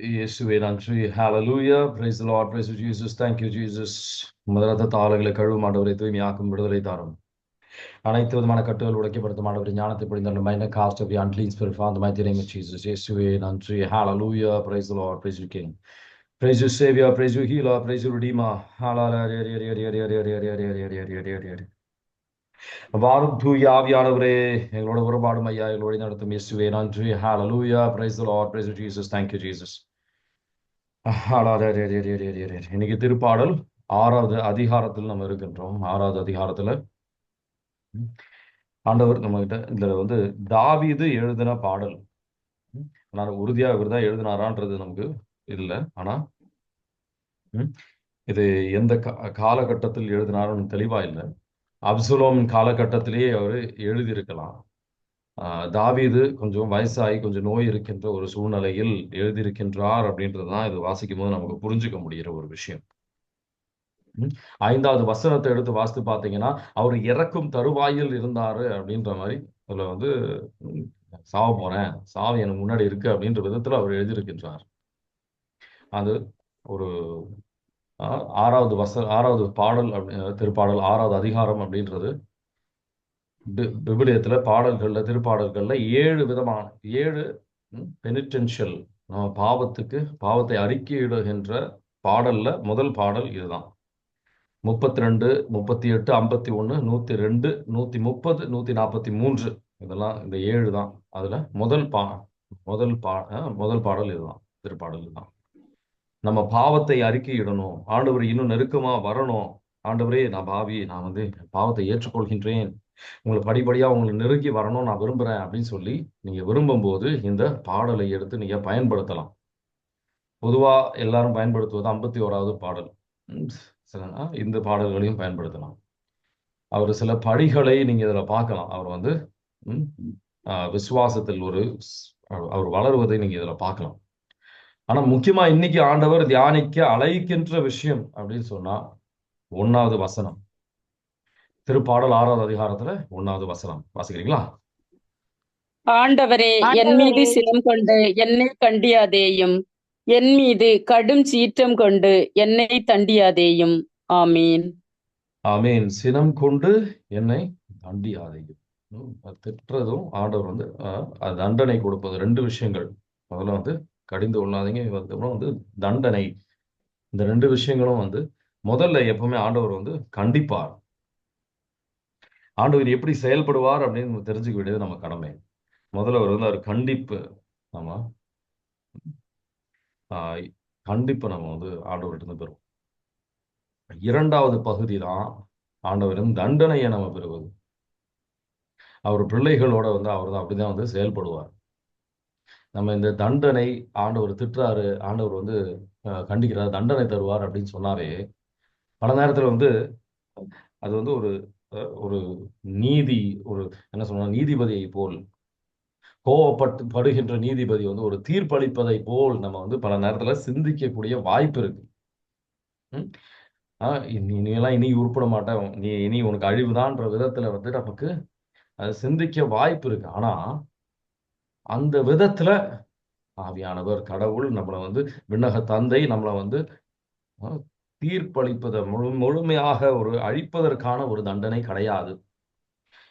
இயேசுவே நன்றி ஹalleluya praise the lord praise you jesus thank you jesus முதலத்த தாளங்களை கழுவும் ஆண்டவரை தூய்மையாக்கும் விடுதலை தாரும் அனைத்து விதமான கட்டுகள் உடைக்கப்படுத்தும் ஆண்டவரை ஞானத்தை பொழிந்த mine cast off unclean spirit for the mighty name of jesus இயேசுவே நன்றி hallelujah praise the lord praise you king praise you savior praise you healer praise you redeemer hallelujah வாரும் தூய ஆவியானவரே எங்களோட உறவாடும் ஐயா எங்களோட நடத்தும் இயேசுவே நன்றி ஹalleluya praise the lord praise you jesus thank you jesus இன்னைக்கு திருப்பாடல் ஆறாவது அதிகாரத்தில் நம்ம இருக்கின்றோம். ஆறாவது அதிகாரத்துல ஆண்டவர் நம்ம கிட்ட இதுல வந்து தாவிது எழுதின பாடல். நான் உறுதியா இவர் தான் எழுதினாரான்றது நமக்கு இல்லை. ஆனா இது எந்த காலகட்டத்தில் எழுதினாரும் தெளிவா இல்லை. அப்சுலோமின் காலகட்டத்திலேயே அவர் எழுதியிருக்கலாம். தாவீது கொஞ்சம் வயசாகி கொஞ்சம் நோய் இருக்கின்ற ஒரு சூழ்நிலையில் எழுதியிருக்கின்றார் அப்படின்றது தான் இது வாசிக்கும் போது நமக்கு புரிஞ்சுக்க முடிகிற ஒரு விஷயம். ஐந்தாவது வசனத்தை எடுத்து வாசித்து பார்த்தீங்கன்னா அவர் இறக்கும் தருவாயில் இருந்தாரு அப்படின்ற மாதிரி அதில் வந்து சாவ போறேன் சாவு எனக்கு முன்னாடி இருக்கு அப்படின்ற விதத்துல அவர் எழுதியிருக்கின்றார். அது ஒரு ஆறாவது வச ஆறாவது பாடல் அப்படி திருப்பாடல் ஆறாவது அதிகாரம் அப்படின்றது விபிலியத்துல பாடல்களில் திருப்பாடல்களில் ஏழு விதமான ஏழு பெனிடென்ஷியல் பாவத்துக்கு பாவத்தை அறிக்கையிடுகின்ற பாடலில் முதல் பாடல் இதுதான். முப்பத்தி ரெண்டு முப்பத்தி எட்டு ஐம்பத்தி ஒன்று நூற்றி ரெண்டு நூற்றி முப்பது நூற்றி நாற்பத்தி மூன்று. இதெல்லாம் இந்த ஏழு தான். அதில் முதல் பா முதல் பா முதல் பாடல் இதுதான் திருப்பாடல் இதுதான். நம்ம பாவத்தை அறிக்கையிடணும் ஆண்டவர் இன்னும் நெருக்கமாக வரணும். ஆண்டவரே நான் பாவி நான் வந்து பாவத்தை ஏற்றுக்கொள்கின்றேன். உங்களை படிப்படியா உங்களை நெருங்கி வரணும் நான் விரும்புறேன் அப்படின்னு சொல்லி நீங்க விரும்பும் போது இந்த பாடலை எடுத்து நீங்க பயன்படுத்தலாம். பொதுவா எல்லாரும் பயன்படுத்துவது ஐம்பத்தி ஓராவது பாடல் இந்த பாடல்களையும் பயன்படுத்தலாம். அவர் சில படிகளை நீங்க இதுல பார்க்கலாம். அவர் வந்து விசுவாசத்தில் ஒரு அவர் வளருவதை நீங்க இதுல பார்க்கலாம். ஆனா முக்கியமா இன்னைக்கு ஆண்டவர் தியானிக்க அழைக்கின்ற விஷயம் அப்படின்னு சொன்னா ஒன்னாவது வசனம். திருப்பாடல் ஆறாவது அதிகாரத்துல ஒன்னாவது வசனம். வாசிக்கிறீங்களா? ஆண்டவரே என் மீது சினம் கொண்டு என்னை கண்டியாதேயும். என் மீது கடும் சீற்றம் கொண்டு என்னை தண்டியாதேயும். ஆமீன். ஆமீன். சினம் கொண்டு என்னை தண்டியாதேயும். திட்டுறதும் ஆண்டவர் வந்து தண்டனை கொடுப்பது. ரெண்டு விஷயங்கள். முதல்ல வந்து கடிந்து கொள்ளாதீங்க. வந்து தண்டனை. இந்த ரெண்டு விஷயங்களும் வந்து முதல்ல எப்பவுமே ஆண்டவர் வந்து கண்டிப்பார். ஆண்டவர் எப்படி செயல்படுவார் அப்படின்னு தெரிஞ்சுக்க வேண்டியது நம்ம கடமை. முதல்ல அவர் வந்து அவர் கண்டிப்பு. நம்ம ஆஹ் கண்டிப்பு நம்ம வந்து ஆண்டவர்கிட்ட பெறுவோம். இரண்டாவது பகுதி தான் ஆண்டவரின் தண்டனையை நம்ம பெறுவது. அவர் பிள்ளைகளோட வந்து அவர் தான் அப்படிதான் வந்து செயல்படுவார். நம்ம இந்த தண்டனை ஆண்டவர் திட்டுறாரு ஆண்டவர் வந்து கண்டிக்கிறார் தண்டனை தருவார் அப்படின்னு சொன்னாவே பல நேரத்துல வந்து அது வந்து ஒரு ஒரு நீதி ஒரு என்ன சொல்லணும் நீதிபதியை போல் கோவப்பட்டு படுகின்ற நீதிபதி வந்து ஒரு தீர்ப்பளிப்பதை போல் நம்ம வந்து பல நேரத்துல சிந்திக்கக்கூடிய வாய்ப்பு இருக்கு. ஆஹ் நீ எல்லாம் இனி உருப்பிட மாட்டேன் நீ இனி உனக்கு அழிவுதான்ற விதத்துல வந்து நமக்கு அது சிந்திக்க வாய்ப்பு இருக்கு. ஆனா அந்த விதத்துல ஆவியானவர் கடவுள் நம்மளை வந்து விண்ணக தந்தை நம்மளை வந்து தீர்ப்பளிப்பதை முழு முழுமையாக ஒரு அழிப்பதற்கான ஒரு தண்டனை கிடையாது.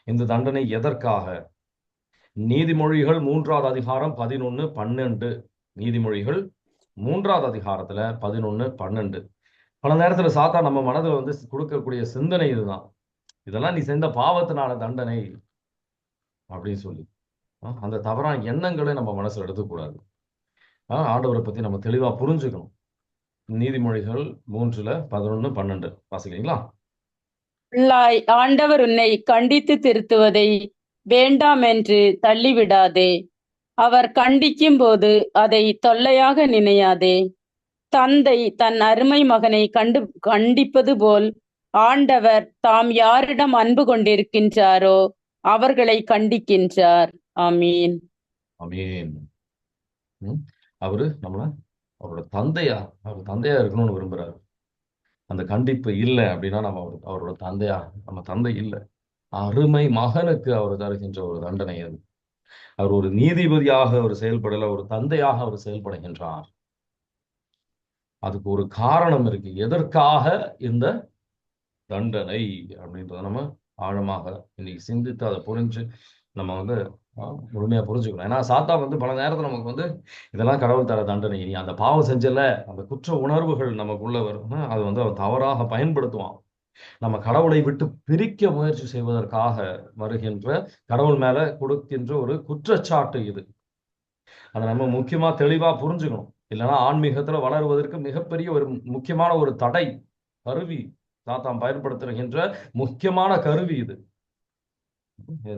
இந்த தண்டனை எதற்காக? நீதிமொழிகள் மூன்றாவது அதிகாரம் பதினொன்னு பன்னெண்டு. நீதிமொழிகள் மூன்றாவது அதிகாரத்துல பதினொன்னு பன்னெண்டு. பல நேரத்துல சாத்தா நம்ம மனதில் வந்து கொடுக்கக்கூடிய சிந்தனை இதுதான். இதெல்லாம் நீ செஞ்ச பாவத்தினால தண்டனை அப்படின்னு சொல்லி. அந்த தவறான எண்ணங்களை நம்ம மனசுல எடுத்துக்கூடாது ஆண்டவரை பத்தி நம்ம தெளிவா புரிஞ்சுக்கணும். நீதிமொழிகள் மூன்றுல பதினொன்னு பன்னெண்டு. வாசிக்கிறீங்களா? ஆண்டவர் உன்னை கண்டித்து திருத்துவதை வேண்டாம் என்று தள்ளிவிடாதே. அவர் கண்டிக்கும் போது அதை தொல்லையாக நினையாதே. தந்தை தன் அருமை மகனை கண்டு கண்டிப்பது போல் ஆண்டவர் தாம் யாரிடம் அன்பு கொண்டிருக்கின்றாரோ அவர்களை கண்டிக்கின்றார். ஆமீன். ஆமீன். அவரு நம்மள அவரோட தந்தையா அவர் தந்தையா இருக்கணும்னு விரும்புறாரு. அந்த கண்டிப்பு இல்லை அப்படின்னா நம்ம அவரோட தந்தையா நம்ம தந்தை இல்லை. அருமை மகனுக்கு அவர் தருகின்ற ஒரு தண்டனை அது. அவர் ஒரு நீதிபதியாக அவர் செயல்படல ஒரு தந்தையாக அவர் செயல்படுகின்றார். அதுக்கு ஒரு காரணம் இருக்கு. எதற்காக இந்த தண்டனை அப்படின்றத நம்ம ஆழமாக இன்னைக்கு சிந்தித்து அதை புரிஞ்சு நம்ம வந்து முழுமையா புரிஞ்சுக்கணும். ஏன்னா சாத்தா வந்து பல நேரத்துல நமக்கு வந்து இதெல்லாம் கடவுள் தர தண்டனை. நீ அந்த பாவம் செஞ்சல அந்த குற்ற உணர்வுகள் நமக்குள்ள வரும். அது வந்து அவன் தவறாக பயன்படுத்துவான். நம்ம கடவுளை விட்டு பிரிக்க முயற்சி செய்வதற்காக வருகின்ற கடவுள் மேல கொடுக்கின்ற ஒரு குற்றச்சாட்டு இது. அதை நம்ம முக்கியமா தெளிவா புரிஞ்சுக்கணும். இல்லைன்னா ஆன்மீகத்துல வளருவதற்கு மிகப்பெரிய ஒரு முக்கியமான ஒரு தடை கருவி சாத்தான் பயன்படுத்துகின்ற முக்கியமான கருவி இது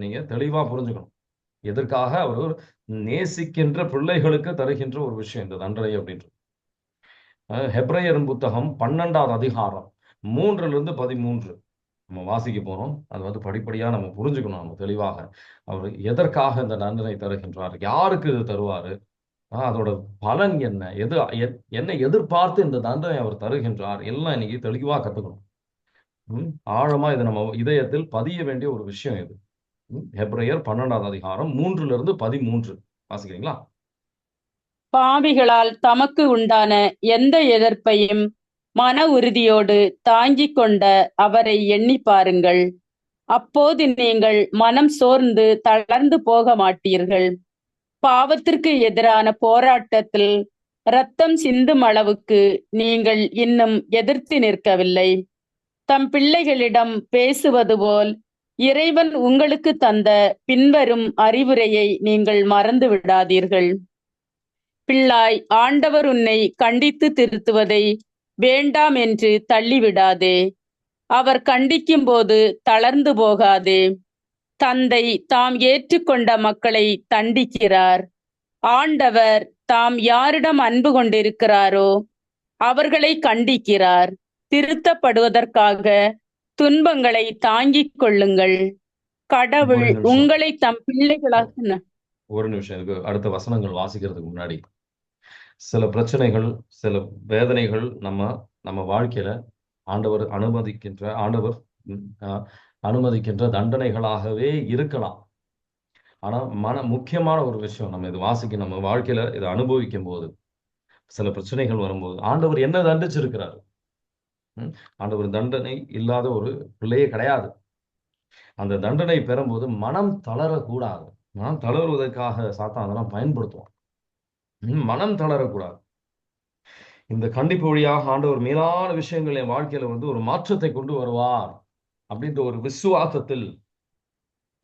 நீங்க தெளிவா புரிஞ்சுக்கணும். எதற்காக அவர் நேசிக்கின்ற பிள்ளைகளுக்கு தருகின்ற ஒரு விஷயம் இந்த தண்டனை அப்படின்றது. ஹெப்ரையர் புத்தகம் பன்னெண்டாவது அதிகாரம் மூன்றுல இருந்து பதிமூன்று. நம்ம வாசிக்க போறோம். அது வந்து படிப்படியா நம்ம புரிஞ்சுக்கணும் நம்ம தெளிவாக. அவர் எதற்காக இந்த தண்டனை தருகின்றார்? யாருக்கு இது தருவாரு? ஆஹ் அதோட பலன் என்ன? எது என்னை என்ன எதிர்பார்த்து இந்த தண்டனை அவர் தருகின்றார்? எல்லாம் இன்னைக்கு தெளிவா கத்துக்கணும். ஆழமா இது நம்ம இதயத்தில் பதிய வேண்டிய ஒரு விஷயம் இது. ஹெப்ரேயர் பன்னெண்டாவது அதிகாரம் மூன்றுல இருந்து பதிமூன்று. வாசிக்கிறீங்களா? பாவிகளால் தமக்கு உண்டான எந்த எதிர்ப்பையும் மன உறுதியோடு தாங்கிக் கொண்ட அவரை எண்ணி பாருங்கள். அப்போது நீங்கள் மனம் சோர்ந்து தளர்ந்து போக மாட்டீர்கள். பாவத்திற்கு எதிரான போராட்டத்தில் ரத்தம் சிந்தும் அளவுக்கு நீங்கள் இன்னும் எதிர்த்து நிற்கவில்லை. தம் பிள்ளைகளிடம் பேசுவது போல் இறைவன் உங்களுக்கு தந்த பின்வரும் அறிவுரையை நீங்கள் மறந்து விடாதீர்கள். பிள்ளாய் ஆண்டவர் உன்னை கண்டித்து திருத்துவதை வேண்டாம் என்று தள்ளிவிடாதே. அவர் கண்டிக்கும் போது தளர்ந்து போகாதே. தந்தை தாம் ஏற்றுக்கொண்ட மக்களை தண்டிக்கிறார். ஆண்டவர் தாம் யாரிடம் அன்பு கொண்டிருக்கிறாரோ அவர்களை கண்டிக்கிறார். திருத்தப்படுவதற்காக துன்பங்களை தாங்கிக் கொள்ளுங்கள். கடவுள். உங்களை தம் பிள்ளைகளாக ஒரு நிமிஷம் இதுக்கு அடுத்த வசனங்கள் வாசிக்கிறதுக்கு முன்னாடி. சில பிரச்சனைகள் சில வேதனைகள் நம்ம நம்ம வாழ்க்கையில ஆண்டவர் அனுமதிக்கின்ற ஆண்டவர் அனுமதிக்கின்ற தண்டனைகளாகவே இருக்கலாம். ஆனா மன முக்கியமான ஒரு விஷயம் நம்ம இது வாசிக்க நம்ம வாழ்க்கையில இதை அனுபவிக்கும் போது சில பிரச்சனைகள் வரும்போது ஆண்டவர் என்ன தண்டிச்சிருக்கிறார்? ம், ஆண்டவர் தண்டனை இல்லாத ஒரு பிள்ளையே கிடையாது. அந்த தண்டனை பெறும்போது மனம் தளரக்கூடாது. மனம் தளருவதற்காக சாத்தான் அதெல்லாம் பயன்படுத்துவான். மனம் தளரக்கூடாது. இந்த கண்டிப்பு வழியாக ஆண்டவர் மேலான விஷயங்கள் என் வாழ்க்கையில வந்து ஒரு மாற்றத்தை கொண்டு வருவார் அப்படின்ற ஒரு விசுவாசத்தில்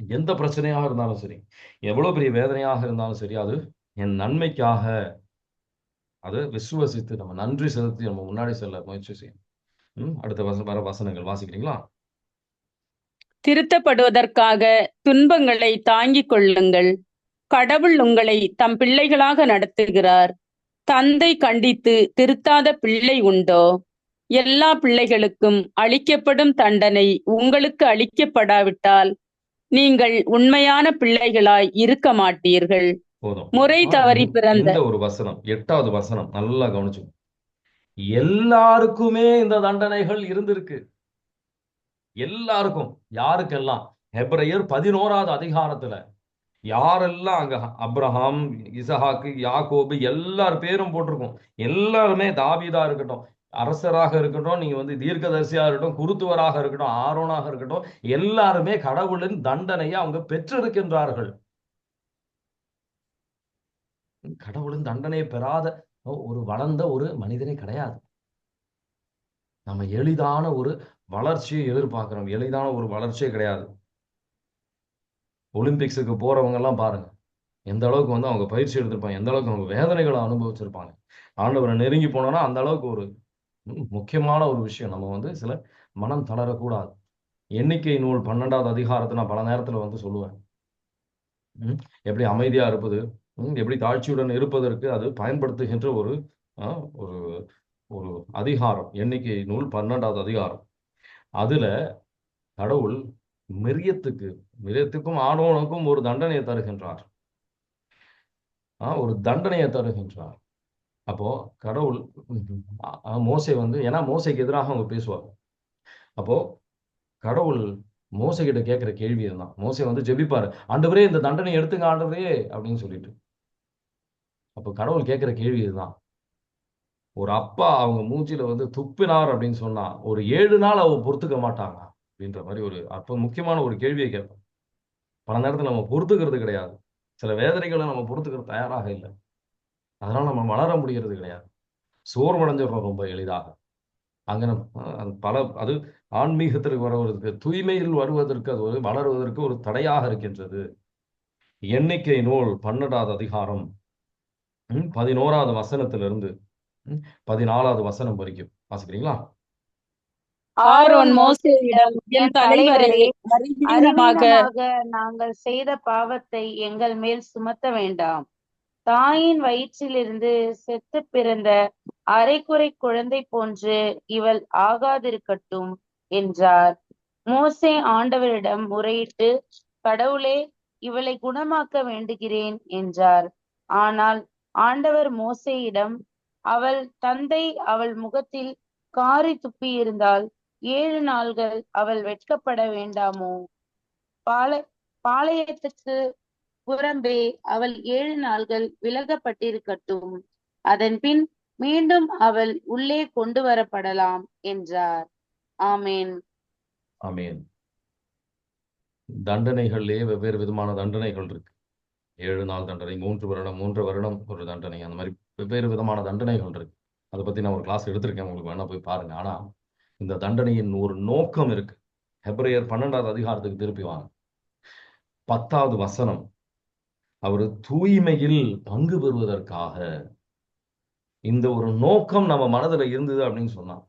எந்த பிரச்சனையாக இருந்தாலும் சரி எவ்வளவு பெரிய வேதனையாக இருந்தாலும் சரி அது என் நன்மைக்காக அதை விசுவசித்து நம்ம நன்றி செலுத்தி நம்ம முன்னாடி செல்ல முயற்சி செய்யணும். அடுத்த வச வர வசனங்கள் வாசிக்கிறீங்களா? திருத்தப்படுவதற்காக துன்பங்களை தாங்கிக் கொள்ளுங்கள். கடவுள் உங்களை தம் பிள்ளைகளாக நடத்துகிறார். தந்தை கண்டித்து திருத்தாத பிள்ளை உண்டோ? எல்லா பிள்ளைகளுக்கும் அளிக்கப்படும் தண்டனை உங்களுக்கு அளிக்கப்படாவிட்டால் நீங்கள் உண்மையான பிள்ளைகளாய் இருக்க மாட்டீர்கள். முறை தவறி பிறந்த ஒரு வசனம் எட்டாவது வசனம் நல்லா கவனிச்சு எல்லாருக்குமே இந்த தண்டனைகள் இருந்திருக்கு. எல்லாருக்கும் யாருக்கெல்லாம்? ஹெப்ரையர் பதினோராவது அதிகாரத்துல. யாரெல்லாம் அங்க அப்ரஹாம் இசஹாக்கு யாக்கோபு எல்லார் பேரும் போட்டிருக்கும். எல்லாருமே தாவீதா இருக்கட்டும் அரசராக இருக்கட்டும் நீங்க வந்து தீர்க்கதரிசியா இருக்கட்டும் குருத்துவராக இருக்கட்டும் ஆரோனாக இருக்கட்டும் எல்லாருமே கடவுளின் தண்டனையை அவங்க பெற்றிருக்கின்றார்கள். கடவுளின் தண்டனையை பெறாத ஒரு வளர்ந்த ஒரு மனிதனே கிடையாது. நம்ம எளிதான ஒரு வளர்ச்சியை எதிர்பார்க்கிறோம். எளிதான ஒரு வளர்ச்சியே கிடையாது. ஒலிம்பிக்ஸுக்கு போறவங்க எல்லாம் பாருங்க. எந்த அளவுக்கு வந்து அவங்க பயிற்சி எடுத்திருப்பாங்க எந்த அளவுக்கு அவங்க வேதனைகளை அனுபவிச்சிருப்பாங்க. ஆண்டவரை நெருங்கி போனோம்னா அந்த அளவுக்கு ஒரு முக்கியமான ஒரு விஷயம். நம்ம வந்து சில மனம் தளரக்கூடாது. எண்ணிக்கை நூல் பன்னெண்டாவது அதிகாரத்தை நான் பல நேரத்துல வந்து சொல்லுவேன். எப்படி அமைதியா இருப்பது? எப்படி தாழ்ச்சியுடன் இருப்பதற்கு அது பயன்படுத்துகின்ற ஒரு ஒரு ஒரு அதிகாரம். எண்ணிக்கை நூல் பன்னெண்டாவது அதிகாரம். அதுல கடவுள் மிரியத்துக்கு மிரியத்துக்கும் ஆணவனுக்கும் ஒரு தண்டனையை தருகின்றார். ஒரு தண்டனையை தருகின்றார். அப்போ கடவுள் மோசை வந்து ஏன்னா மோசைக்கு எதிராக அவங்க பேசுவாங்க. அப்போ கடவுள் மோசை கிட்ட கேட்கிற கேள்வி தான் மோசை வந்து ஜெபிப்பாரு. ஆண்டவரே இந்த தண்டனை எடுத்துங்க ஆண்டவரே அப்படின்னு சொல்லிட்டு. அப்போ கடவுள் கேட்குற கேள்வி இதுதான். ஒரு அப்பா அவங்க மூஞ்சில வந்து துப்பினார் அப்படின்னு சொன்னா ஒரு ஏழு நாள் அவங்க பொறுத்துக்க மாட்டாங்க அப்படின்ற மாதிரி ஒரு அப்ப முக்கியமான ஒரு கேள்வியை கேட்போம். பல நேரத்தில் நம்ம பொறுத்துக்கிறது கிடையாது. சில வேதனைகளை நம்ம பொறுத்துக்கிறது தயாராக இல்லை. அதனால நம்ம வளர முடிகிறது கிடையாது. சோர்வடைஞ்சிடறோம் ரொம்ப எளிதாக. அங்கே நம்ம பல அது ஆன்மீகத்திற்கு வருவதற்கு தூய்மையில் வருவதற்கு அது ஒரு வளருவதற்கு ஒரு தடையாக இருக்கின்றது. எண்ணிக்கை நூல் பன்னெண்டாவது அதிகாரம். பதினோராவது வசனத்திலிருந்து பதினாலாவது வசனம் வரைக்கும். வாசிக்கிறீங்களா? ஆரோன் மோசேயிடம் என் தலைவரே நாங்கள் செய்த பாவத்தை எங்கள் மேல் சுமத்த வேண்டாம். தாயின் வயிற்றிலிருந்து செத்து பிறந்த அரைக்குறை குழந்தை போன்று இவள் ஆகாதிருக்கட்டும் என்றார். மோசே ஆண்டவரிடம் முறையிட்டு கடவுளே இவளை குணமாக்க வேண்டுகிறேன் என்றார். ஆனால் ஆண்டவர் மோசேயிடம் அவள் தந்தை அவள் முகத்தில் காரி துப்பியிருந்தால் ஏழு நாள்கள் அவள் வெட்கப்பட வேண்டாமோ? பால பாளையத்துக்கு புறம்பே அவள் ஏழு நாள்கள் விலகப்பட்டிருக்கட்டும். அதன் பின் மீண்டும் அவள் உள்ளே கொண்டு வரப்படலாம் என்றார். ஆமேன். ஆமேன். தண்டனைகள்லயே வெவ்வேறு விதமான தண்டனைகள் இருக்கு. ஏழு நாள் தண்டனை மூன்று வருடம் மூன்று வருடம் ஒரு தண்டனை அந்த மாதிரி வெவ்வேறு விதமான தண்டனைகள் இருக்கு. அதை பத்தி நான் ஒரு கிளாஸ் எடுத்திருக்கேன் உங்களுக்கு வேணா போய் பாருங்க. ஆனா இந்த தண்டனையின் ஒரு நோக்கம் இருக்கு. ஹெப்ரையர் பன்னெண்டாவது அதிகாரத்துக்கு திருப்பி வாங்க. பத்தாவது வசனம். அவர் தூய்மையில் பங்கு பெறுவதற்காக இந்த ஒரு நோக்கம் நம்ம மனதுல இருந்தது அப்படின்னு சொன்னா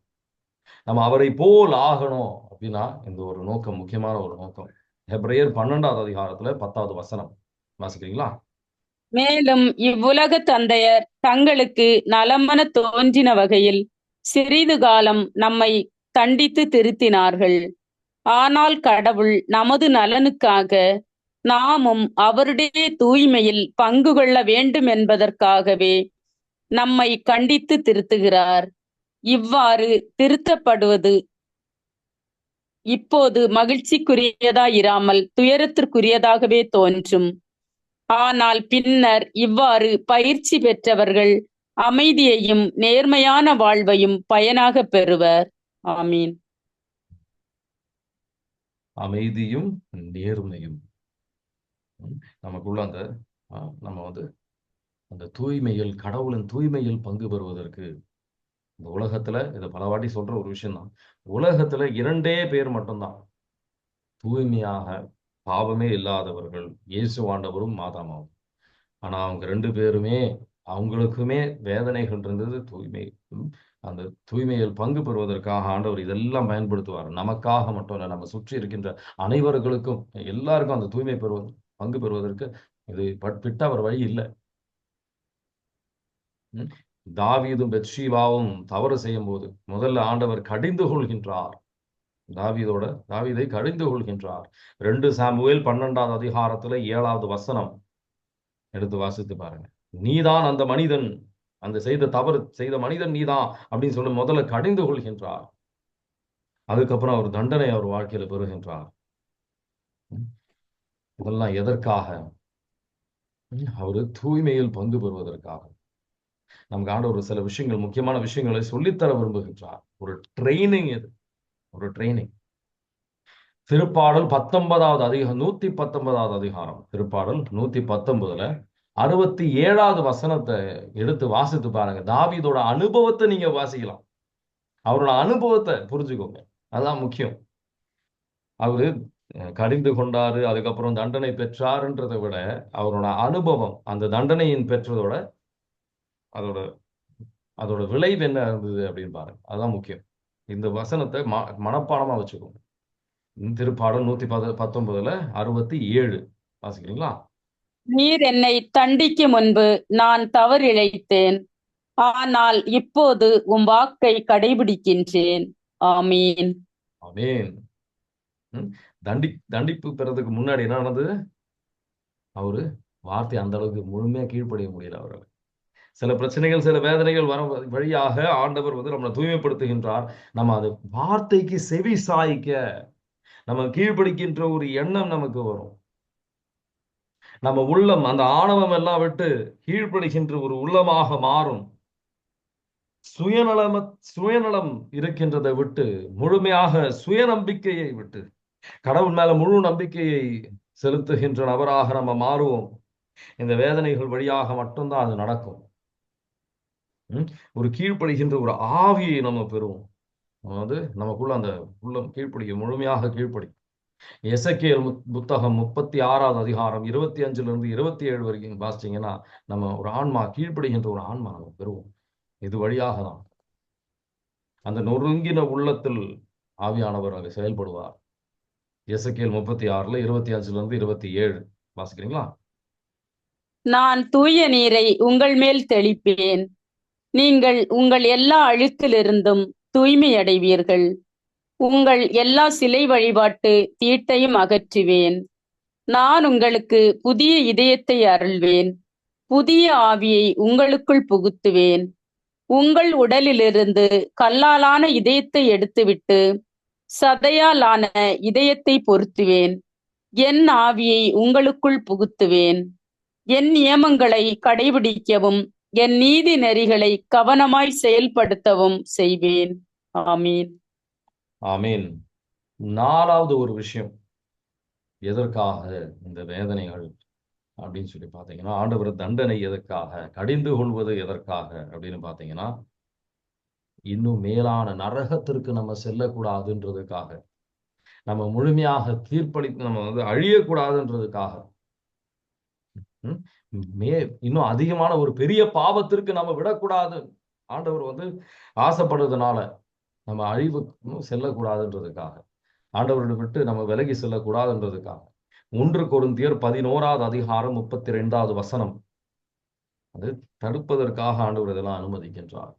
நம்ம அவரை போல் ஆகணும் அப்படின்னா இந்த ஒரு நோக்கம் முக்கியமான ஒரு நோக்கம். ஹெப்ரையர் பன்னெண்டாவது அதிகாரத்துல பத்தாவது வசனம். வாசிக்கிறீங்களா? மேலும் இவ்வுலக தந்தையர் தங்களுக்கு நலமன தோன்றின வகையில் சிறிது காலம் நம்மை தண்டித்து திருத்தினார்கள். ஆனால் கடவுள் நமது நலனுக்காக நாமும் அவருடைய தூய்மையில் பங்கு கொள்ள வேண்டும் என்பதற்காகவே நம்மை கண்டித்து திருத்துகிறார். இவ்வாறு திருத்தப்படுவது இப்போது மகிழ்ச்சிக்குரியதாயிராமல் துயரத்திற்குரியதாகவே தோன்றும். ஆனால் பின்னர் இவ்வாறு பயிற்சி பெற்றவர்கள் அமைதியையும் நேர்மையான வாழ்வையும் பயனாக பெறுவர். ஆமீன். அமைதியும் நேர்மையும். நமக்குள்ள அந்த நம்ம வந்து அந்த தூய்மையில் கடவுளின் தூய்மையில் பங்கு பெறுவதற்கு இந்த உலகத்துல இதை பலவாட்டி சொல்ற ஒரு விஷயம்தான். உலகத்துல இரண்டே பேர் மட்டும்தான் தூய்மையாக பாவமே இல்லாதவர்கள் இயேசு ஆண்டவரும் மாதாமாவும். ஆனா அவங்க ரெண்டு பேருமே அவங்களுக்குமே வேதனைகள் இருந்தது தூய்மை. அந்த தூய்மையில் பங்கு பெறுவதற்காக ஆண்டவர் இதெல்லாம் பயன்படுத்துவார். நமக்காக மட்டும் இல்லை நம்ம சுற்றி இருக்கின்ற அனைவர்களுக்கும் எல்லாருக்கும் அந்த தூய்மை பெறுவது பங்கு பெறுவதற்கு இது பட்- விட்ட அவர் வழி இல்லை. தாவீதும் பெத்ஷீபாவும் தவறு செய்யும் போது முதல்ல ஆண்டவர் கடிந்து கொள்கின்றார். தாவீதோட தாவீதை கடிந்து கொள்கின்றார். ரெண்டு சாமுவேல் பன்னெண்டாவது அதிகாரத்துல ஏழாவது வசனம். எடுத்து வாசித்து பாருங்க. நீதான் அந்த மனிதன் அந்த செய்த தவறு செய்த மனிதன் நீதான் அப்படின்னு சொல்லி முதல்ல கடிந்து கொள்கின்றார். அதுக்கப்புறம் அவர் தண்டனை அவர் வாழ்க்கையில பெறுகின்றார். இதெல்லாம் எதற்காக? அவர் அவரு தூய்மையில் பங்கு பெறுவதற்காக. நமக்கு ஆண்டவர் ஒரு சில விஷயங்கள் முக்கியமான விஷயங்களை சொல்லித்தர விரும்புகின்றார். ஒரு ட்ரைனிங் இது ஒரு ட்ரைனிங் திருப்பாடல் பத்தொன்பதாவது அதிகாரம் நூத்தி பத்தொன்பதாவது அதிகாரம். திருப்பாடல் நூத்தி பத்தொன்பதுல அறுபத்தி ஏழாவது வசனத்தை எடுத்து வாசித்து பாருங்க. தாவிதோட அனுபவத்தை நீங்க வாசிக்கலாம். அவரோட அனுபவத்தை புரிஞ்சுக்கோங்க. அதான் முக்கியம். அவரு கடிந்து கொண்டாரு அதுக்கப்புறம் தண்டனை பெற்றாருன்றதை விட அவரோட அனுபவம் அந்த தண்டனையின் பெற்றதோட அதோட அதோட விளைவு என்ன இருந்தது அப்படின்னு பாருங்க. அதுதான் முக்கியம். இந்த வசனத்தை ம மனப்பாடமா வச்சுக்கோங்க. திருப்பாடல் நூத்தி பத பத்தொன்பதுல அறுபத்தி ஏழு. வாசிக்கிறீங்களா? நீர் என்னை தண்டிக்கும் முன்பு நான் தவறிழைத்தேன் ஆனால் இப்போது உம் வாக்கை கடைபிடிக்கின்றேன். ஆமீன். ஆமென். தண்டி தண்டிப்பு பெறதுக்கு முன்னாடி என்ன நடந்தது? அவரு வார்த்தை அந்த அளவுக்கு முழுமையா கீழ்ப்படிய முடியல அவரால். சில பிரச்சனைகள் சில வேதனைகள் வர வழியாக ஆண்டவர் வந்து நம்மளை தூய்மைப்படுத்துகின்றார். நம்ம அது வார்த்தைக்கு செவி சாய்க்க நம்ம கீழ்ப்படிக்கின்ற ஒரு எண்ணம் நமக்கு வரும். நம்ம உள்ளம் அந்த ஆணவம் எல்லாம் விட்டு கீழ்ப்படுகின்ற ஒரு உள்ளமாக மாறும். சுயநலம் சுயநலம் இருக்கின்றதை விட்டு முழுமையாக சுயநம்பிக்கையை விட்டு கடவுள் மேல முழு நம்பிக்கையை செலுத்துகின்ற நபராக நம்ம மாறுவோம். இந்த வேதனைகள் வழியாக மட்டும்தான் அது நடக்கும். ஒரு கீழ்ப்படுகின்ற ஒரு ஆவியை நம்ம பெறுவோம். அதாவது நமக்குள்ள அந்த உள்ளம் கீழ்ப்படிக்க முழுமையாக கீழ்ப்படி. எசக்கியல் புத்தகம் முப்பத்தி ஆறாவது அதிகாரம் இருபத்தி அஞ்சுல இருந்து இருபத்தி ஏழு வரைக்கும் வாசிச்சீங்கன்னா நம்ம ஒரு ஆன்மா கீழ்ப்படுகின்ற ஒரு ஆன்மா நம்ம பெறுவோம். இது வழியாக தான் அந்த நொறுங்கின உள்ளத்தில் ஆவியானவர் அங்கே செயல்படுவார். எசக்கியல் முப்பத்தி ஆறுல இருபத்தி அஞ்சுல இருந்து இருபத்தி ஏழு வாசிக்கிறீங்களா? நான் தூய நீரை உங்கள் மேல் தெளிப்பேன். நீங்கள் உங்கள் எல்லா அழுக்கிலிருந்தும் தூய்மையடைவீர்கள். உங்கள் எல்லா சிலை வழிபாட்டு தீட்டையும் அகற்றுவேன். நான் உங்களுக்கு புதிய இதயத்தை அருள்வேன். புதிய ஆவியை உங்களுக்குள் புகுத்துவேன். உங்கள் உடலிலிருந்து கல்லாலான இதயத்தை எடுத்துவிட்டு சதையாலான இதயத்தை பொருத்துவேன். என் ஆவியை உங்களுக்குள் புகுத்துவேன். என் நியமங்களை கடைபிடிக்கவும் என் நீதி நெறிகளை கவனமாய் செயல்படுத்தவும் செய்வேன். ஆமீன். ஆமீன். நாலாவது ஒரு விஷயம். எதற்காக இந்த வேதனைகள் அப்படின்னு சொல்லி பார்த்தீங்கன்னா ஆண்டவர் தண்டனை எதற்காக கடிந்து கொள்வது எதற்காக அப்படின்னு பார்த்தீங்கன்னா இன்னும் மேலான நரகத்திற்கு நம்ம செல்லக்கூடாதுன்றதுக்காக நம்ம முழுமையாக தீர்ப்பளி நம்ம வந்து அழியக்கூடாதுன்றதுக்காக. மே இன்னும் அதிகமான ஒரு பெரிய பாவத்திற்கு நம்ம விடக்கூடாது. ஆண்டவர் வந்து ஆசைப்படுறதுனால நம்ம அழிவுக்கும் செல்லக்கூடாதுன்றதுக்காக. ஆண்டவரோடு விட்டு நம்ம விலகி செல்லக்கூடாதுன்றதுக்காக. ஒன்று கொருந்தியர் பதினோராவது அதிகாரம் முப்பத்தி ரெண்டாவது வசனம். அது தடுப்பதற்காக ஆண்டவர் இதெல்லாம் அனுமதிக்கின்றார்.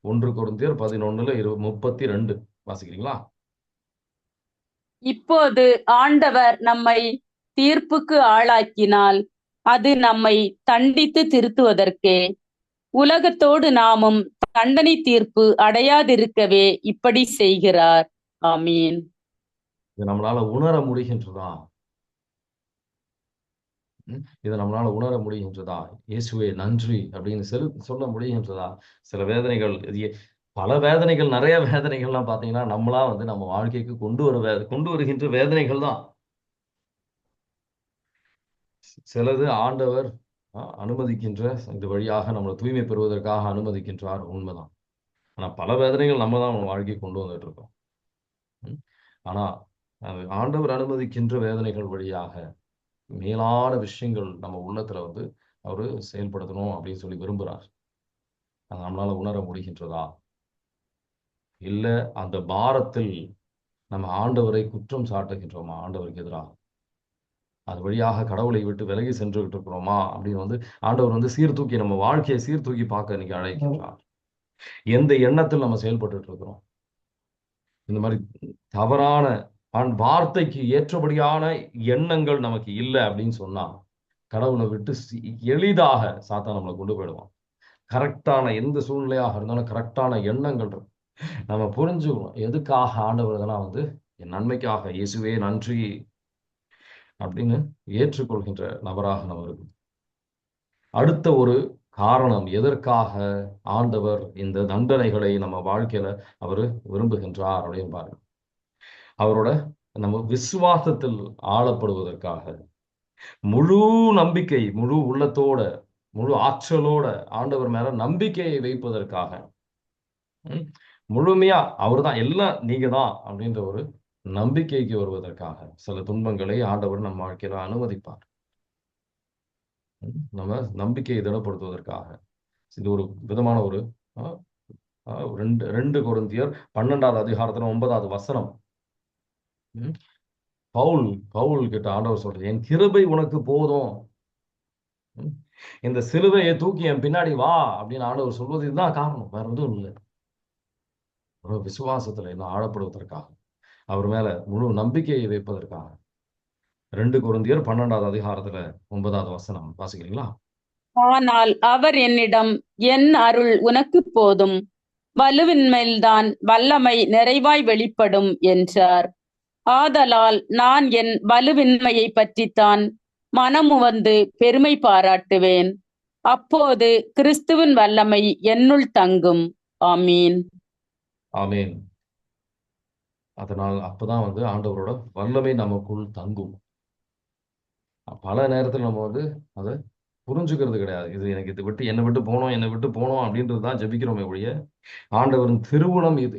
ஒன்று கொருந்தியர் பதினொன்னுல இரு முப்பத்தி ரெண்டு வாசிக்கிறீங்களா? இப்போது ஆண்டவர் நம்மை தீர்ப்புக்கு ஆளாக்கினால் அது நம்மை தண்டித்து திருத்துவதற்கே. உலகத்தோடு நாமும் தண்டனை தீர்ப்பு அடையாதிருக்கவே இப்படி செய்கிறார். ஆமீன். இது நம்மளால உணர முடிகின்றதா? இதை நம்மளால உணர முடிகின்றதா? இயேசுவே நன்றி அப்படின்னு செல் சொல்ல முடிகின்றதா? சில வேதனைகள் இது பல வேதனைகள் நிறைய வேதனைகள்லாம் பார்த்தீங்கன்னா நம்மளா வந்து நம்ம வாழ்க்கைக்கு கொண்டு வர கொண்டு வருகின்ற வேதனைகள் தான் சிலது ஆண்டவர் அஹ், அனுமதிக்கின்ற இந்த வழியாக நம்மளை தூய்மை பெறுவதற்காக அனுமதிக்கின்றார் உண்மைதான். ஆனா பல வேதனைகள் நம்ம தான் வாழ்க்கை கொண்டு வந்துட்டு இருக்கோம் ஆனால் ஆனா ஆண்டவர் அனுமதிக்கின்ற வேதனைகள் வழியாக மேலான விஷயங்கள் நம்ம உள்ளத்துல வந்து அவர் செயல்படுத்தணும் அப்படின்னு சொல்லி விரும்புகிறார் அது நம்மளால உணர முடிகின்றதா? இல்ல அந்த பாரத்தில் நம்ம ஆண்டவரை குற்றம் சாட்டுகின்றோமா? ஆண்டவருக்கு எதிராக. அது வழியாக கடவுளை விட்டு விலகி சென்றுகிட்டு இருக்கிறோமா அப்படின்னு வந்து ஆண்டவர் வந்து சீர்தூக்கி நம்ம வாழ்க்கையை சீர்தூக்கி பார்க்க இன்னைக்கு அழைக்கின்றார். எந்த எண்ணத்தில் நம்ம செயல்பட்டுட்டு இருக்கிறோம் இந்த மாதிரி தவறான வார்த்தைக்கு ஏற்றபடியான எண்ணங்கள் நமக்கு இல்லை அப்படின்னு சொன்னா கடவுளை விட்டு எளிதாக சாத்தா நம்மளை கொண்டு போயிடுவான். கரெக்டான எந்த சூழ்நிலையாக இருந்தாலும் கரெக்டான எண்ணங்கள் இருக்கும். நம்ம புரிஞ்சுக்கணும் எதுக்காக ஆண்டவர் இதெல்லாம் வந்து என் நன்மைக்காக இயேசுவே நன்றி அப்படின்னு ஏற்றுக்கொள்கின்ற நபராக நம்ம இருக்கும். அடுத்த ஒரு காரணம் எதற்காக ஆண்டவர் இந்த தண்டனைகளை நம்ம வாழ்க்கையில அவர் விரும்புகின்றார் அப்படின்னு பாருங்க. அவரோட நம்ம விசுவாசத்தில் ஆளப்படுவதற்காக முழு நம்பிக்கை முழு உள்ளத்தோட முழு ஆற்றலோட ஆண்டவர் மேல நம்பிக்கையை வைப்பதற்காக முழுமையா முழுமையா அவர்தான் எல்லாம் நீங்க தான் அப்படின்ற ஒரு நம்பிக்கைக்கு வருவதற்காக சில துன்பங்களை ஆண்டவர் நம்ம வாழ்க்கையில அனுமதிப்பார். நம்ம நம்பிக்கையை திடப்படுத்துவதற்காக. இது ஒரு விதமான ஒரு ரெண்டு ரெண்டு குருந்தியர் பன்னெண்டாவது அதிகாரத்துல ஒன்பதாவது வசனம். பவுல் பவுல் கிட்ட ஆண்டவர் சொல்றது என் கிருபை உனக்கு போதும். இந்த சிலுவையை தூக்கி என் பின்னாடி வா அப்படின்னு ஆண்டவர் சொல்வது இதுதான் காரணம். வேற எதுவும் இல்லை. ஒரு விசுவாசத்துல இன்னும் ஆழப்படுவதற்காக. அவர் மேல முழு நம்பிக்கையை வைப்பதற்காக. ரெண்டு கொரிந்தியர் பன்னெண்டாவது அதிகாரத்துல ஒன்பதாவது வசனம் வாசிக்கிறீங்களா? ஆனால் அவர் என்னிடம் என் அருள் உனக்கு போதும். வலுவின்மேல்தான் வல்லமை நிறைவாய் வெளிப்படும் என்றார். ஆதலால் நான் என் வலுவின்மையை பற்றித்தான் மனமுவந்து பெருமை பாராட்டுவேன். அப்போது கிறிஸ்துவின் வல்லமை என்னுள் தங்கும். ஆமீன். ஆமேன். அதனால் அப்பதான் வந்து ஆண்டவரோட வல்லமை நமக்குள் தங்கும். பல நேரத்தில் நம்ம வந்து அதை புரிஞ்சுக்கிறது கிடையாது. இது எனக்கு இது விட்டு என்னை விட்டு போனோம் என்னை விட்டு போனோம் அப்படின்றது தான் ஜெபிக்கிறோமே ஒழிய ஆண்டவரின் திருவுணம் இது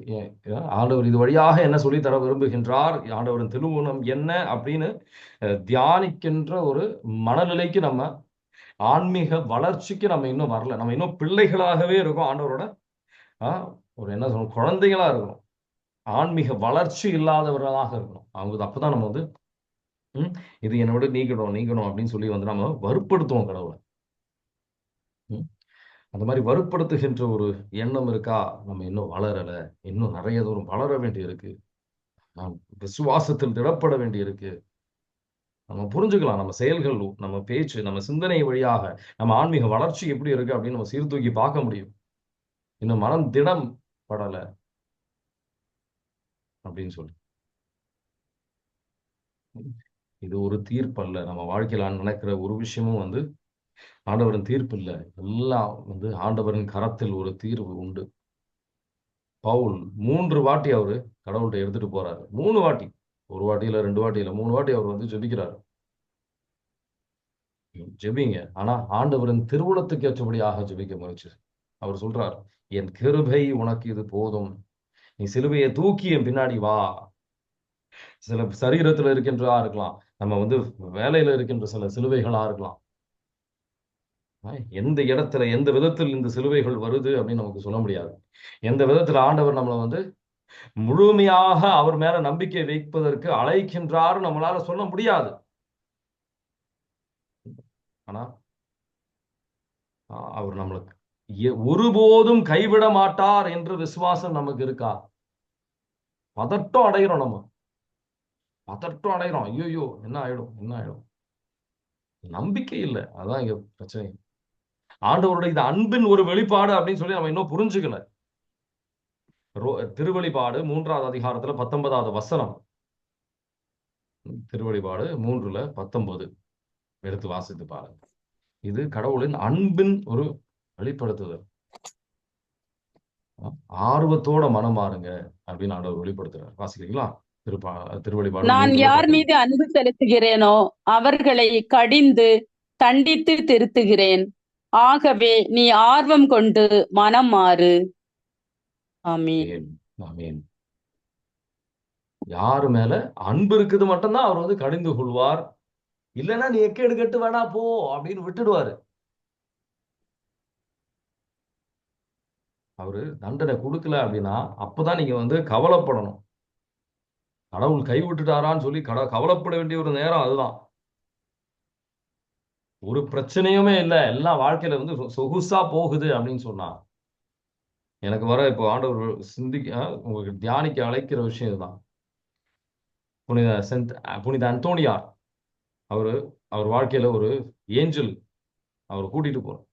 ஆண்டவர் இது வழியாக என்ன சொல்லித் தர விரும்புகின்றார்? ஆண்டவரின் திருவுணம் என்ன அப்படின்னு தியானிக்கின்ற ஒரு மனநிலைக்கு நம்ம ஆன்மீக வளர்ச்சிக்கு நம்ம இன்னும் வரல. நம்ம இன்னும் பிள்ளைகளாகவே இருக்கோம். ஆண்டவரோட ஆஹ், ஒரு என்ன சொல்லணும் குழந்தைகளா இருக்கணும். ஆன்மீக வளர்ச்சி இல்லாதவர்களாக இருக்கணும். அவங்க அப்பதான் நம்ம வந்து ம், இது என்னை விட நீக்கணும் நீக்கணும் அப்படின்னு சொல்லி வந்து நம்ம வற்படுத்துவோம் கடவுளை. அந்த மாதிரி வற்படுத்துகின்ற ஒரு எண்ணம் இருக்கா? நம்ம இன்னும் வளரல. இன்னும் நிறைய தூரம் வளர வேண்டி இருக்கு நாம் விசுவாசத்தில் திடப்பட வேண்டி இருக்கு நம்ம புரிஞ்சுக்கலாம் நம்ம செயல்கள் நம்ம பேச்சு நம்ம சிந்தனை வழியாக நம்ம ஆன்மீக வளர்ச்சி எப்படி இருக்கு அப்படின்னு நம்ம சீர்தூக்கி பார்க்க முடியும். இன்னும் மனம் திடம் படலை அப்படின்னு சொல்லி. இது ஒரு தீர்ப்பு அல்ல. நம்ம வாழ்க்கையில நடக்கிற ஒரு விஷயமும் வந்து ஆண்டவரின் தீர்ப்பு இல்லை. எல்லாம் வந்து ஆண்டவரின் கரத்தில் ஒரு தீர்வு உண்டு. பவுல் மூன்று வாட்டி அவரு கடவுள்கிட்ட எடுத்துட்டு போறாரு. மூணு வாட்டி. ஒரு வாட்டியில ரெண்டு வாட்டியில மூணு வாட்டி அவர் வந்து ஜெபிக்கிறாரு. ஜெபிங்க. ஆனா ஆண்டவரின் திருவுளத்துக்கு ஏற்றபடியாக ஜெபிக்க முயற்சி அவர் சொல்றார் என் கிருபை உனக்கு இது போதும். நீ சிலுவையை தூக்கி என் பின்னாடி வா. சில சரீரத்துல இருக்கின்றதா இருக்கலாம். நம்ம வந்து வேலையில இருக்கின்ற சில சிலுவைகளா இருக்கலாம். எந்த இடத்துல எந்த விதத்தில் இந்த சிலுவைகள் வருது அப்படின்னு நமக்கு சொல்ல முடியாது. எந்த விதத்துல ஆண்டவர் நம்மளை வந்து முழுமையாக அவர் மேல நம்பிக்கை வைப்பதற்கு அழைக்கின்றாரு நம்மளால சொல்ல முடியாது. ஆனா அவர் நம்மளுக்கு ஒருபோதும் கைவிட மாட்டார் என்று விசுவாசம் நமக்கு இருக்கா? பதட்டம் அடைகிறோம் நம்ம. பதட்டம் அடைகிறோம் ஐயோயோ என்ன ஆயிடும்? என்ன ஆயிடும்? நம்பிக்கை இல்லை. அதான் இங்க பிரச்சனை. ஆண்டவருடைய இது அன்பின் ஒரு வெளிப்பாடு அப்படின்னு சொல்லி நம்ம இன்னும் புரிஞ்சுக்கல. ரோ- திருவெளிப்பாடு மூன்றாவது அதிகாரத்துல பத்தொன்பதாவது வசனம். திருவெளிப்பாடு மூன்றுல பத்தொன்பது. எடுத்து வாசித்து பாருங்க. இது கடவுளின் அன்பின் ஒரு வெளிப்படுத்துதல். ஆர்வத்தோட மனம் மாறுங்க அப்படின்னு ஆண்டவர் வெளிப்படுத்துறார். வாசிக்கிறீங்களா? திருப்பா திருவெளிப்பாடு நான் யார் மீது அன்பு செலுத்துகிறேனோ அவர்களை கடிந்து தண்டித்து திருத்துகிறேன். ஆகவே நீ ஆர்வம் கொண்டு மனம் மாறு. ஆமீன். ஆமென். யாரு மேல அன்பு இருக்குது மட்டும்தான் அவர் வந்து கடிந்து கொள்வார். இல்லைன்னா நீ எக்கேடு கெட்டு வேணா போ அப்படின்னு விட்டுடுவாரு. அவரு தண்டனை கொடுக்கல அப்படின்னா அப்பதான் நீங்க வந்து கவலைப்படணும். கடவுள் கை விட்டுட்டாரான்னு சொல்லி கட கவலைப்பட வேண்டிய ஒரு நேரம் அதுதான். ஒரு பிரச்சனையுமே இல்லை. எல்லா வாழ்க்கையில வந்து சொகுசா போகுது அப்படின்னு சொன்னா எனக்கு வர இப்போ ஆண்டவர் சிந்திக்க உங்களுக்கு தியானிக்க அழைக்கிற விஷயம் இதுதான். புனித சென்ட் புனித அந்தோனியார் அவரு அவர் வாழ்க்கையில ஒரு ஏஞ்சல் அவர் கூட்டிட்டு போறார்.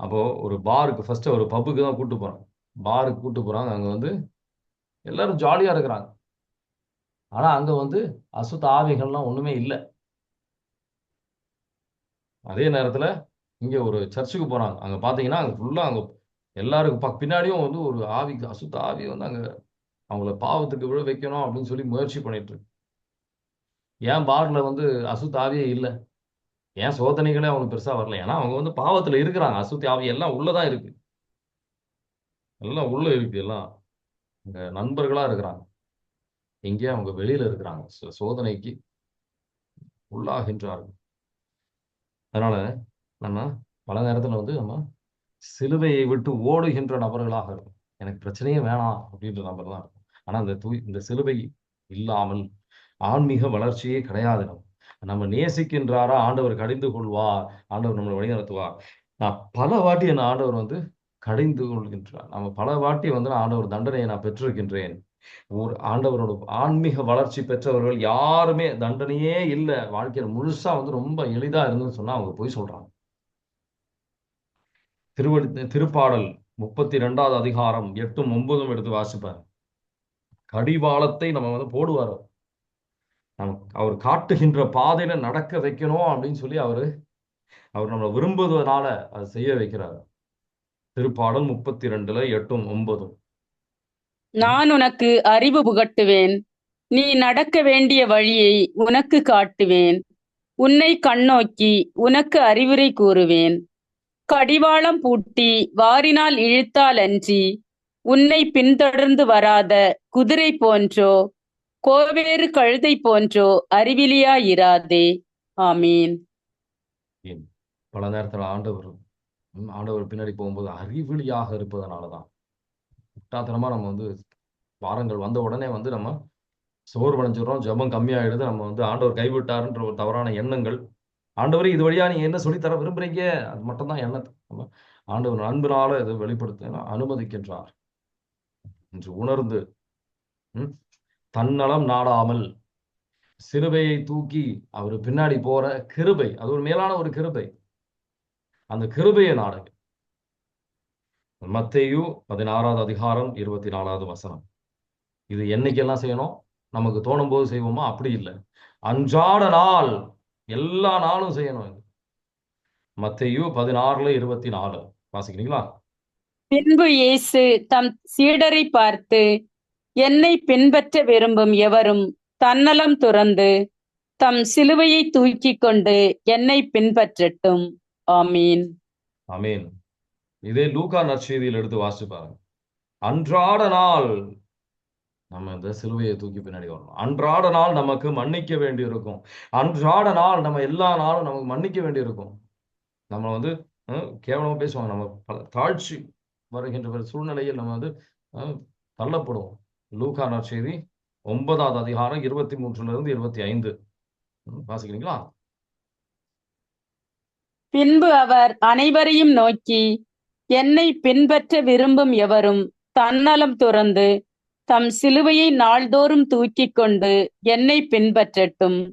அப்போது ஒரு பாருக்கு ஃபஸ்ட்டு ஒரு பப்புக்கு தான் கூப்பிட்டு போகிறாங்க பாருக்கு கூப்பிட்டு போகிறாங்க அங்கே வந்து எல்லோரும் ஜாலியாக இருக்கிறாங்க. ஆனால் அங்கே வந்து அசுத்த ஆவிகள்லாம் ஒன்றுமே இல்லை. அதே நேரத்தில் இங்கே ஒரு சர்ச்சுக்கு போகிறாங்க அங்கே பார்த்தீங்கன்னா அங்கே ஃபுல்லாக அங்கே எல்லாருக்கும் பக் பின்னாடியும் வந்து ஒரு ஆவி அசுத்த ஆவி வந்து அங்கே அவங்கள பாவத்துக்கு விழ வைக்கணும் அப்படின்னு சொல்லி முயற்சி பண்ணிட்டு இருக்கு. ஏன் பார்ல வந்து அசுத்த ஆவியே இல்லை? ஏன் சோதனைகளே அவங்களுக்கு பெருசா வரல? ஏன்னா அவங்க வந்து பாவத்துல இருக்கிறாங்க. அசுத்தி ஆவி எல்லாம் உள்ளதான் இருக்கு. எல்லாம் உள்ள இருக்கு எல்லாம். அங்க நண்பர்களா இருக்கிறாங்க. எங்கே அவங்க வெளியில இருக்கிறாங்க. சோதனைக்கு உள்ளாகின்றார்கள். அதனால நம்ம பல நேரத்துல வந்து நம்ம சிலுவையை விட்டு ஓடுகின்ற நபர்களாக இருக்கும். எனக்கு பிரச்சனையே வேணாம் அப்படின்ற நபர் தான் இருக்கும். ஆனா இந்த தூய் இந்த சிலுவை இல்லாமல் ஆன்மீக வளர்ச்சியே கிடையாது நம்ம நம்ம நேசிக்கின்றாரா ஆண்டவர் கடிந்து கொள்வார். ஆண்டவர் நம்மளை வழிநடத்துவார். நான் பல வாட்டி என் ஆண்டவர் வந்து கடிந்து கொள்கின்றார். நம்ம பல வாட்டி வந்து நான் ஆண்டவர் தண்டனையை நான் பெற்றிருக்கின்றேன். ஒரு ஆண்டவரோட ஆன்மீக வளர்ச்சி பெற்றவர்கள் யாருமே தண்டனையே இல்லை. வாழ்க்கையில் முழுசா வந்து ரொம்ப எளிதா இருந்ததுன்னு சொன்னா அவங்க போய் சொல்றாங்க. திருவடி திருப்பாடல் முப்பத்தி ரெண்டாவது அதிகாரம் எட்டும் ஒன்பதும் எடுத்து வாசிப்பார். கடிவாளத்தை நம்ம வந்து போடுவார் அவர். நமக்கு அவர் காட்டுகின்ற பாதையில நடக்க வைக்கணும் அப்படின்னு சொல்லி அவரு அவர் நம்மளை விரும்புவதனால அதை செய்ய வைக்கிறார். திருப்பாடல் முப்பத்தி ரெண்டுல எட்டும் ஒன்பதும். நான் உனக்கு அறிவு புகட்டுவேன். நீ நடக்க வேண்டிய வழியை உனக்கு காட்டுவேன். உன்னை கண்ணோக்கி உனக்கு அறிவுரை கூறுவேன். கடிவாளம் பூட்டி வாரினால் இழுத்தால் அன்றி உன்னை பின்தொடர்ந்து வராத குதிரை போன்றோ கோவேறு கழுதை போன்றோ அறிவிலியாயிராதே. ஆமீன். பல நேரத்துல ஆண்டவர் ஆண்டவர் பின்னாடி போகும்போது அறிவிலியாக இருப்பதனாலதான். முட்டாத்தனமா நம்ம வந்து வாரங்கள் வந்த உடனே வந்து நம்ம சோர்வடைஞ்சிடறோம் ஜபம் கம்மியாயிடுது நம்ம வந்து ஆண்டவர் கைவிட்டாருன்ற ஒரு தவறான எண்ணங்கள். ஆண்டவரே இது வழியா நீங்க என்ன சொல்லித் தர விரும்புறீங்க? அது மட்டும்தான் எண்ணத்தை நம்ம ஆண்டவர் அன்பினால இதை வெளிப்படுத்த அனுமதிக்கின்றார். என்று உணர்ந்து தன்னலம் நாடாமல் சிறுவையை தூக்கி அவர் பின்னாடி போற கிருபை அது ஒரு மேலான ஒரு கிருபை. அந்த கிருபையை நாடுங்க மத்தையு பதினாறாவது அதிகாரம் இருபத்தி நாலாவது வசனம். இது என்னைக்கெல்லாம் செய்யணும்? நமக்கு தோணும் போது செய்வோமா? அப்படி இல்லை. அன்றாட நாள் எல்லா நாளும் செய்யணும் இது. மத்தையு பதினாறுல இருபத்தி நாலு வாசிக்கிறீங்களா? பின்பு இயேசு தம் சீடரை பார்த்து என்னை பின்பற்ற விரும்பும் எவரும் தன்னலம் துறந்து தம் சிலுவையை தூக்கிக் கொண்டு என்னை பின்பற்றட்டும். ஆமீன். அமீன் இதே லூகா நற்செய்தியில் எடுத்து வாசிப்பாரு பாருங்க. அன்றாட நாள் நம்ம இந்த சிலுவையை தூக்கி பின்னாடி வரணும். அன்றாட நாள் நமக்கு மன்னிக்க வேண்டி இருக்கும் அன்றாட நாள் நம்ம எல்லா நாளும் நமக்கு மன்னிக்க வேண்டி இருக்கும் நம்ம வந்து கேவலமாக பேசுவாங்க. நம்ம பல தாழ்ச்சி வருகின்ற ஒரு சூழ்நிலையில் நம்ம வந்து தள்ளப்படுவோம். லூக்கா செய்தி ஒன்பதாவது அதிகாரம் இருபத்தி மூன்றுல இருந்து இருபத்தி ஐந்து. வாசிக்கிறீங்களா? பின்பு அவர் அனைவரையும் நோக்கி என்னை பின்பற்ற விரும்பும் எவரும் தன்னலம் துறந்து தம் சிலுவையை நாள்தோறும் தூக்கிக் கொண்டு என்னை பின்பற்றட்டும்.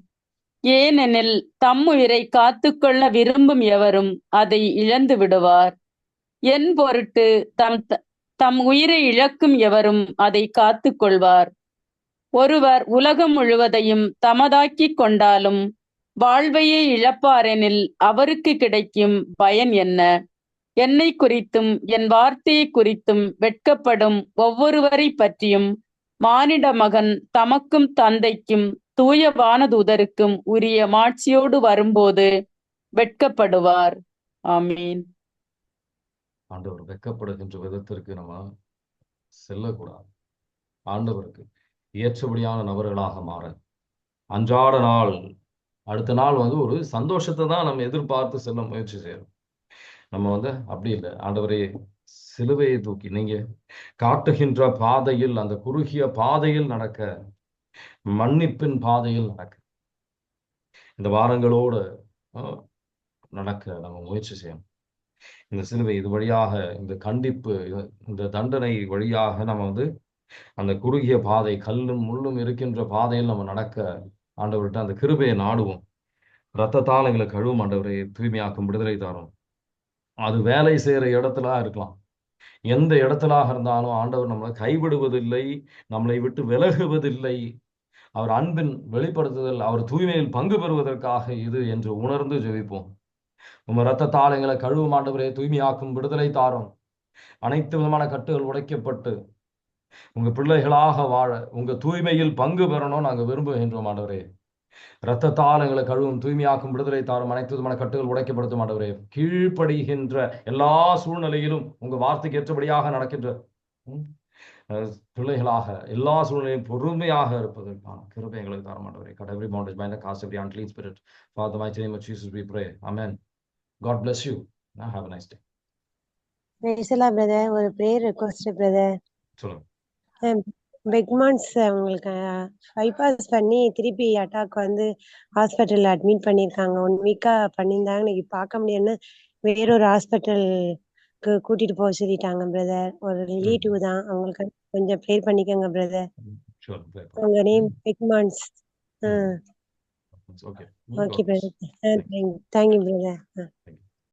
ஏனெனில் தம் உயிரை காத்துக்கொள்ள விரும்பும் எவரும் அதை இழந்து விடுவார். என் பொருட்டு தம் தம் உயிரை இழக்கும் எவரும் அதை காத்துக்கொள்வார் ஒருவர் உலகம் முழுவதையும் தமதாக்கிக் கொண்டாலும் வாழ்வையே இழப்பாரெனில் அவருக்கு கிடைக்கும் பயன் என்ன? என்னை குறித்தும் என் வார்த்தையை குறித்தும் வெட்கப்படும் ஒவ்வொருவரை பற்றியும் மானிட மகன் தமக்கும் தந்தைக்கும் தூய வானதூதருக்கும் உரிய மாட்சியோடு வரும்போது வெட்கப்படுவார். ஆமீன். ஆண்டவர் வெட்கப்படுகின்ற விதத்திற்கு நம்ம செல்லக்கூடாது. ஆண்டவருக்கு ஏற்றபடியான நபர்களாக மாற. அன்றாட நாள் அடுத்த நாள் வந்து ஒரு சந்தோஷத்தை தான் நம்ம எதிர்பார்த்து செல்ல முயற்சி செய்யறோம். நம்ம வந்து அப்படி இல்லை. ஆண்டவரே சிலுவையை தூக்கி நீங்க காட்டுகின்ற பாதையில் அந்த குறுகிய பாதையில் நடக்க மன்னிப்பின் பாதையில் நடக்க. இந்த வாரங்களோடு நடக்க நம்ம முயற்சி செய்யணும். இந்த சிலுவை இது வழியாக இந்த கண்டிப்பு இந்த தண்டனை வழியாக நம்ம வந்து அந்த குறுகிய பாதை கல்லும் முள்ளும் இருக்கின்ற பாதையில் நம்ம நடக்க ஆண்டவர்கிட்ட அந்த கிருபையை நாடுவோம். ரத்தத்தால் எங்களை கழுவும் ஆண்டவரை தூய்மையாக்கும் விடுதலை தாரும். அது வேலை செய்யற இடத்துல இருக்கலாம். எந்த இடத்துலாக இருந்தாலும் ஆண்டவர் நம்மளை கைவிடுவதில்லை நம்மளை விட்டு விலகுவதில்லை. அவர் அன்பின் வெளிப்படுத்துதல் அவர் தூய்மையில் பங்கு பெறுவதற்காக இது என்று உணர்ந்து ஜெபிப்போம். உங்க ரத்தத்தால் எங்களை கழுவும் ஆண்டவரே தூய்மையாக்கும் விடுதலை தாரும். அனைத்து விதமான கட்டுகள் உடைக்கப்பட்டு உங்க பிள்ளைகளாக வாழ உங்க தூய்மையில் பங்கு பெறணும் நாங்க விரும்புகின்றோம் ஆண்டவரே. ரத்தத்தால் எங்களை கழுவும் தூய்மையாக்கும் விடுதலை தாரும் அனைத்து விதமான கட்டுகள் உடைக்கப்படுத்தும் ஆண்டவரே. கீழ்ப்படுகின்ற எல்லா சூழ்நிலையிலும் உங்க வார்த்தைக்கு ஏற்றபடியாக நடக்கின்ற பிள்ளைகளாக எல்லா சூழ்நிலையும் பொறுமையாக இருப்பதற்கான கிருபை எங்களுக்கு தர மாட்டவரே cut every bondage bind the cast every unclean spirit father mighty name of jesus we god bless you. Now have a nice day. பேசலா பிரதர் ஒரு ப்ரேயர் ரெக்வஸ்ட் பிரதர் சொல்லுங்க. பெக்மான்ஸ் அவங்களுக்கு பைபாஸ் பண்ணி திருப்பி அட்டாக் வந்து ஹாஸ்பிட்டல்ல அட்மிட் பண்ணியிருக்காங்க. ஒன் வீக்கா பண்ணியிருந்தாங்க. இன்னைக்கு பார்க்க முடியும்னு வேறொரு ஹாஸ்பிட்டலுக்கு கூட்டிட்டு போக சொல்லிட்டாங்க பிரதர் ஒரு ரிலேட்டிவ் தான் அவங்களுக்கு கொஞ்சம் ப்ரேயர் பண்ணிக்கோங்க பிரதர் அவங்க நேம் பெக்மான்ஸ் Mm. Okay. No okay, brother. Thank, thank you, brother. Thank you.